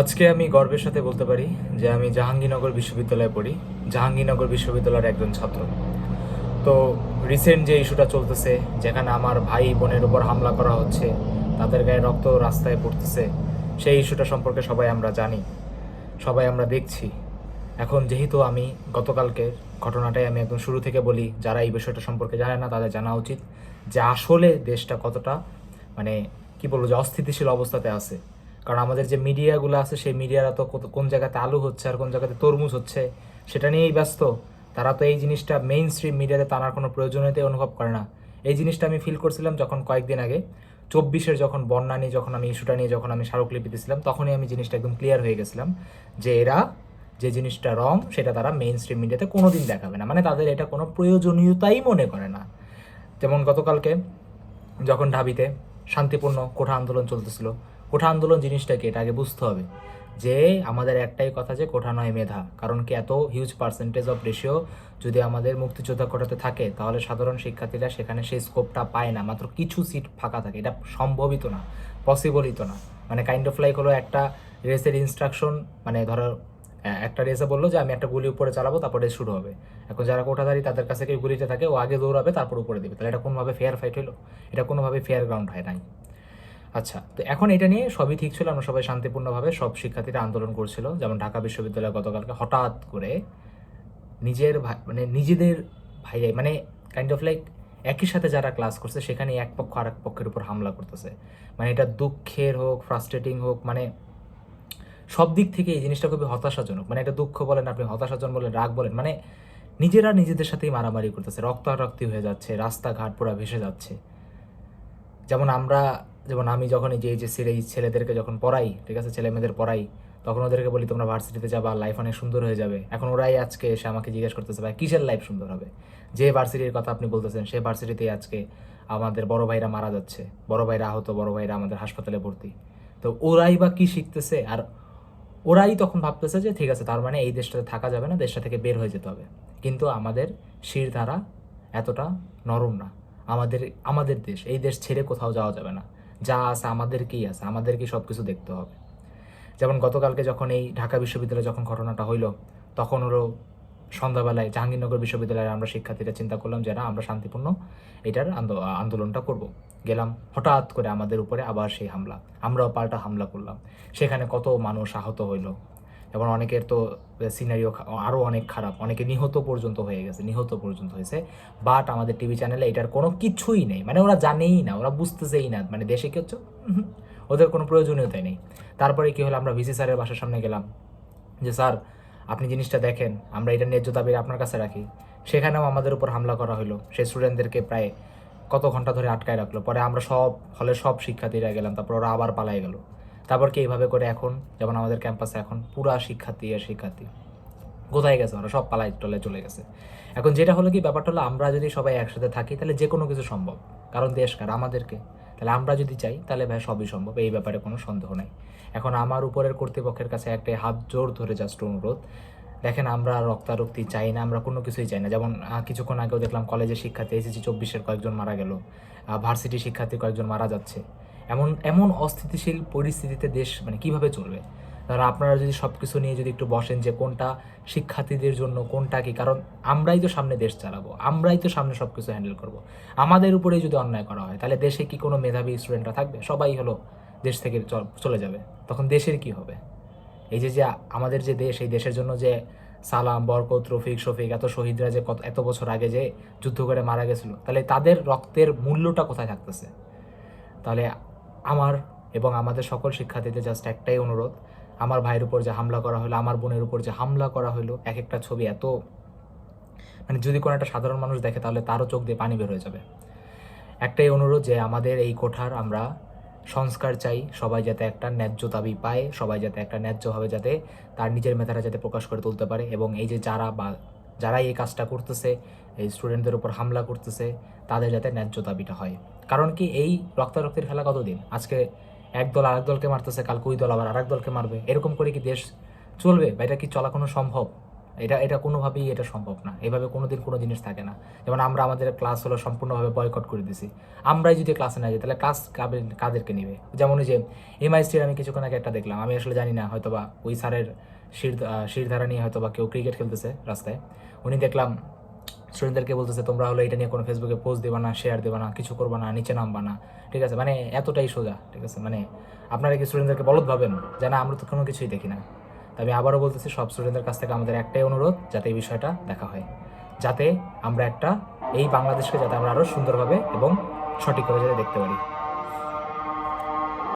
আজকে আমি গর্বের সাথে বলতে পারি যে আমি জাহাঙ্গীরনগর বিশ্ববিদ্যালয়ে পড়ি। জাহাঙ্গীরনগর বিশ্ববিদ্যালয়ের একজন ছাত্র। তো রিসেন্ট যে ইস্যুটা চলতেছে, যেখানে আমার ভাই বোনের উপর হামলা করা হচ্ছে, তাদের গায়ে রক্ত রাস্তায় পড়তেছে, সেই ইস্যুটা সম্পর্কে সবাই আমরা জানি, সবাই আমরা দেখছি। এখন যেহেতু আমি গতকালকে ঘটনাটাই আমি একদম শুরু থেকে বলি, যারা এই বিষয়টা সম্পর্কে জানে না, তাদের জানা উচিত যে আসলে দেশটা কতটা মানে কি বলব, যে অস্থিতিশীল অবস্থাতে আছে। কারণ আমাদের যে মিডিয়াগুলো আছে, সেই মিডিয়ারা তো কোন জায়গাতে আলু হচ্ছে আর কোন জায়গাতে তরমুজ হচ্ছে, সেটা নিয়েই ব্যস্ত। তারা তো এই জিনিসটা মেইন স্ট্রিম মিডিয়াতে টানার কোনো প্রয়োজনীয়তাই অনুভব করে না। এই জিনিসটা আমি ফিল করছিলাম যখন কয়েকদিন আগে, চব্বিশের যখন বন্যা নিয়ে, যখন আমি ইস্যুটা নিয়ে, যখন আমি স্মারকলিপি দিয়েছিলাম তখনই আমি জিনিসটা একদম ক্লিয়ার হয়ে গেছিলাম যে এরা যে জিনিসটা রং সেটা তারা মেইন স্ট্রিম মিডিয়াতে কোনোদিন দেখাবে না। মানে তাদের এটা কোনো প্রয়োজনীয়তাই মনে করে না। যেমন গতকালকে যখন ঢাবিতে শান্তিপূর্ণ কোঠা আন্দোলন চলতেছিল কোঠা আন্দোলন জিনিসটা কি এটা আগে বুঝতে হবে। যে আমাদের একটাই কথা যে কোঠা নয় মেধা। কারণ কি এত হিউজ পার্সেন্টেজ অফ রেশিও যদি আমাদের মুক্তিযোদ্ধা কোটাতে থাকে, তাহলে সাধারণ শিক্ষার্থীরা সেখানে সেই স্কোপটা পায় না। মাত্র কিছু সিট ফাঁকা থাকে। এটা সম্ভবিত না। পসিবলই তো না। মানে কাইন্ড অফ লাইক হলো একটা রেসের ইনস্ট্রাকশন মানে ধরো একটা রেসে বলল যে, আমি একটা গুলি উপরে চালাবো, তারপর রেস শুরু হবে। এখন যারা কোঠাধারী, তাদের কাছে কেউ গুলিটা থাকে, ও আগে দৌড়াবে, তারপর উপরে দেবে। তাহলে এটা কোনোভাবে ফেয়ার ফাইট হলো? এটা কোনোভাবে ফেয়ার গ্রাউন্ড হয় নাই। আচ্ছা তো এখন এটা নিয়ে সবই ঠিক ছিল, আমরা সবাই শান্তিপূর্ণভাবে সব শিক্ষার্থীরা আন্দোলন করছিল, যেমন ঢাকা বিশ্ববিদ্যালয় গতকালকে হঠাৎ করে নিজের মানে নিজেদের ভাইরাই মানে কাইন্ড অফ লাইক একই সাথে যারা ক্লাস করছে, সেখানে এক পক্ষ আর এক পক্ষের উপর হামলা করতেছে। মানে এটা দুঃখের হোক ফ্রাস্ট্রেটিং হোক মানে সব দিক থেকে এই জিনিসটা খুবই হতাশাজনক। মানে এটা দুঃখ বলেন আপনি, হতাশাজন বলেন, রাগ বলেন মানে নিজেরা নিজেদের সাথেই মারামারি করতেছে, রক্তারক্তি হয়ে যাচ্ছে, রাস্তাঘাট পুরো ভেসে যাচ্ছে। যেমন আমরা যেমন আমি যখন এই যে এই ছেলেদেরকে যখন পড়াই, ঠিক আছে, ছেলে মেয়েদের পড়াই, তখন ওদেরকে বলি, তোমরা ভার্সিটিতে যাবা লাইফ অনেক সুন্দর হয়ে যাবে। এখন ওরাই আজকে এসে আমাকে জিজ্ঞেস করতেছে, ভাই, কিসের লাইফ সুন্দর হবে? যে ভার্সিটির কথা আপনি বলতেছেন সেই ভার্সিটিতেই আজকে আমাদের বড় ভাইরা মারা যাচ্ছে। বড় ভাইরা আহত, বড় ভাইরা আমাদের হাসপাতালে ভর্তি। তো ওরাই বা কি শিখতেছে? আর ওরাই তখন ভাবতেছে যে, ঠিক আছে, তার মানে এই দেশটাতে থাকা যাবে না, দেশটা থেকে বের হয়ে যেতে হবে। কিন্তু আমাদের শিরধারা এতটা নরম না। আমাদের আমাদের দেশ, এই দেশ ছেড়ে কোথাও যাওয়া যাবে না। যা আছে আমাদেরকেই আছে, আমাদেরকেই সব কিছু দেখতে হবে। যেমন গতকালকে যখন এই ঢাকা বিশ্ববিদ্যালয়ে যখন ঘটনাটা হইল তখন ওরও সন্ধ্যাবেলায় জাহাঙ্গীরনগর বিশ্ববিদ্যালয়ের আমরা শিক্ষার্থীরা চিন্তা করলাম যে না, আমরা শান্তিপূর্ণ এটার আন্দো- আন্দোলনটা করব। গেলাম, হঠাৎ করে আমাদের উপরে আবার সেই হামলা। আমরাও পাল্টা হামলা করলাম। সেখানে কত মানুষ আহত হইল এবং অনেকের তো সিনারিও আরও অনেক খারাপ। অনেকে নিহত পর্যন্ত হয়ে গেছে, নিহত পর্যন্ত হয়েছে। বাট আমাদের টিভি চ্যানেলে এটার কোনো কিছুই নেই। মানে ওরা জানেই না, ওরা বুঝতেছেই না। মানে দেশে কি হচ্ছে? ওদের কোনো প্রয়োজনীয়তাই নেই। তারপরে কি হলো? আমরা ভিসি স্যারের বাসার সামনে গেলাম। যে, স্যার, আপনি জিনিসটা দেখেন। আমরা এটা ন্যায্য দাবি আপনার কাছে রাখি। সেখানেও আমাদের উপর হামলা করা হলো। সেই স্টুডেন্টদেরকে প্রায় কত ঘণ্টা ধরে আটকায় রাখল। পরে আমরা সব, হলে সব শিক্ষার্থীরা গেলাম। তারপর ওরা আবার পালাই গেল। তারপর কি এইভাবে করে এখন, যেমন আমাদের ক্যাম্পাসে এখন পুরা শিক্ষার্থী আর শিক্ষার্থী। কোথায় গেছে ওরা? সব পালাই টলে চলে গেছে। এখন যেটা হলো কি, ব্যাপারটা হলো আমরা যদি সবাই একসাথে থাকি, তাহলে যে কোনো কিছু সম্ভব। কারণ দেশকার আমাদেরকে। তাহলে আমরা যদি চাই, তাহলে ভাই সবই সম্ভব, এই ব্যাপারে কোনো সন্দেহ নাই। এখন আমার উপরের কর্তৃপক্ষের কাছে একটাই হাত জোর ধরে জাস্ট অনুরোধ। দেখেন আমরা রক্তারক্তি চাই না, আমরা কোনো কিছুই চাই না। যেমন কিছুক্ষণ আগেও দেখলাম কলেজের শিক্ষার্থী এসেছি চব্বিশের কয়েকজন মারা গেল ভার্সিটি শিক্ষার্থী কয়েকজন মারা যাচ্ছে। এমন এমন অস্থিতিশীল পরিস্থিতিতে দেশ মানে কীভাবে চলবে? ধরো আপনারা যদি সব কিছু নিয়ে যদি একটু বসেন যে কোনটা শিক্ষার্থীদের জন্য, কোনটা কি? কারণ আমরাই তো সামনে দেশ চালাবো, আমরাই তো সামনে সব কিছু হ্যান্ডেল করব। আমাদের উপরেই যদি অন্যায় করা হয়, তাহলে দেশে কি কোনো মেধাবী স্টুডেন্টরা থাকবে? সবাই হলো দেশ থেকে চলে যাবে। তখন দেশের কি হবে? এই যে যে আমাদের যে দেশ, এই দেশের জন্য যে সালাম, বরকত, রফিক, শফিক, এত শহীদরা যে কত, এত বছর আগে যে যুদ্ধ করে মারা গেছিল, তাহলে তাদের রক্তের মূল্যটা কোথায় থাকতেছে? তাহলে আমার এবং আমাদের সকল শিক্ষার্থীদের জাস্ট একটাই অনুরোধ। আমার ভাইয়ের উপর যে হামলা করা হলো, আমার বোনের উপর যে হামলা করা হলো এক একটা ছবি এত মানে যদি কোনো একটা সাধারণ মানুষ দেখে, তাহলে তারও চোখ দিয়ে পানি বের হয়ে যাবে। একটাই অনুরোধ যে আমাদের এই কোঠার আমরা সংস্কার চাই, সবাই যাতে একটা ন্যায্য দাবি পায়, সবাই যাতে একটা ন্যায্যভাবে যাতে তার নিজের মেধাটা যাতে প্রকাশ করে তুলতে পারে এবং এই যে যারা বা যারাই এই কাজটা করতেছে, এই স্টুডেন্টদের উপর হামলা করতেছে, তাদের যাতে ন্যায্য দাবিটা হয়। কারণ কি এই রক্তারক্তির খেলা কতদিন? আজকে এক দল আরেক দলকে মারতেছে কাল ওই দল আবার আরেক দলকে মারবে। এরকম করে কি দেশ চলবে বা এটা কি চলা কোনো সম্ভব? এটা এটা কোনোভাবেই এটা সম্ভব না। এভাবে কোনোদিন কোনো জিনিস থাকে না। যেমন আমরা, আমাদের ক্লাস হলো সম্পূর্ণভাবে বয়কট করে দিছি। আমরাই যদি ক্লাসে না যাই, তাহলে ক্লাস কাদেরকে নিবে? যেমন ওই যে এমআইসটির আমি কিছুক্ষণ আগে একটা দেখলাম। আমি আসলে জানি না হয়তো বা ওই স্যারের শির শিরধারা নিয়ে হয়তো বা কেউ ক্রিকেট খেলতেছে রাস্তায়। উনি দেখলাম স্টুডেন্টদেরকে বলতেছে, তোমরা হলো এটা নিয়ে কোনো ফেসবুকে পোস্ট দেবা না শেয়ার দেবা না, কিছু করবা না, নিচে নামবা না। ঠিক আছে? মানে এতটাই সোজা, ঠিক আছে? মানে আপনারা কি স্টুডেন্টদেরকে বলদ ভাবেন? যে না, আমরা তো কোনো কিছুই দেখি না। আমি আবারও বলতেছি, সব স্টুডেন্টদের কাছ থেকে আমাদের একটাই অনুরোধ, যাতে এই বিষয়টা দেখা হয়। যাতে আমরা একটা, এই বাংলাদেশকে যাতে আমরা আরও সুন্দরভাবে এবং সঠিকভাবে যাতে দেখতে পারি।